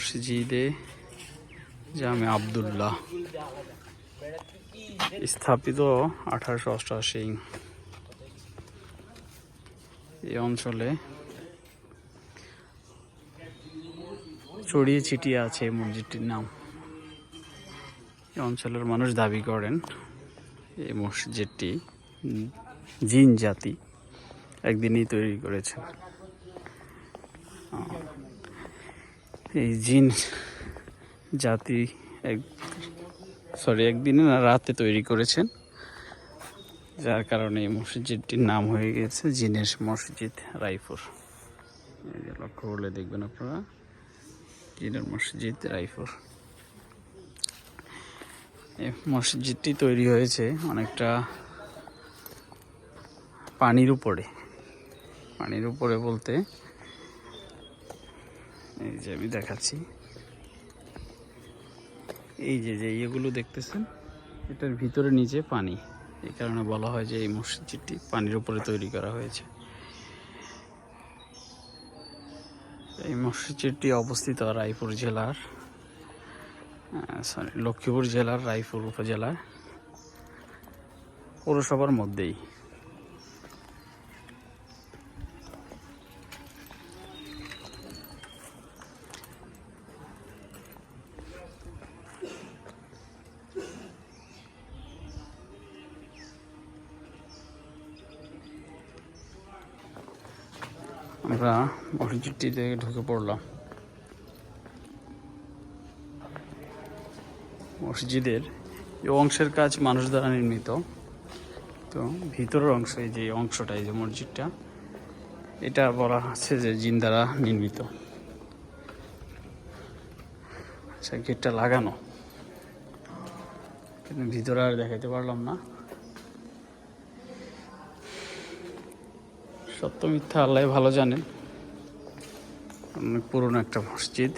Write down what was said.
মসজিদে জামে আবদুল্লাহ। স্থাপিত আঠারোশো অষ্টআশি। এই অঞ্চলে ছড়িয়ে ছিটিয়ে আছে এই মসজিদটির নাম। এই অঞ্চলের মানুষ দাবি করেন এই মসজিদটি জিন জাতি একদিনই তৈরি করেছেন আহ, এই জিন জাতি এক সরি একদিনে না রাতে তৈরি করেছেন, যার কারণে এই মসজিদটির নাম হয়ে গেছে জিনের মসজিদ, রায়পুর। লক্ষ্য করলে দেখবেন আপনারা, জিনের মসজিদ, রায়পুর। এই মসজিদটি তৈরি হয়েছে অনেকটা পানির উপরে। পানির উপরে বলতে এই যে আমি দেখাচ্ছি। এই যে যে ইয়েগুলো দেখতেছেন, এটার ভিতরে নিচে পানি। এই কারণে বলা হয় যে এই মসজিদটি পানির উপরে তৈরি করা হয়েছে। এই মসজিদটি অবস্থিত রায়পুর জেলার সরি লক্ষ্মীপুর জেলার, রায়পুর উপজেলার পৌরসভার মধ্যেই। আমরা মসজিদটিতে ঢুকে পড়লাম। মসজিদের এই অংশের কাজ মানুষ দ্বারা নির্মিত। তো ভিতরের অংশ, এই যে অংশটা, এই যে মসজিদটা, এটা বলা হচ্ছে যে জিন দ্বারা নির্মিত। আচ্ছা গেটটা লাগানো। কিন্তু ভিতরে আর দেখাইতে পারলাম না। সত্য মিথ্যা আল্লাহ ভালো জানেন পুরনো একটা মসজিদ।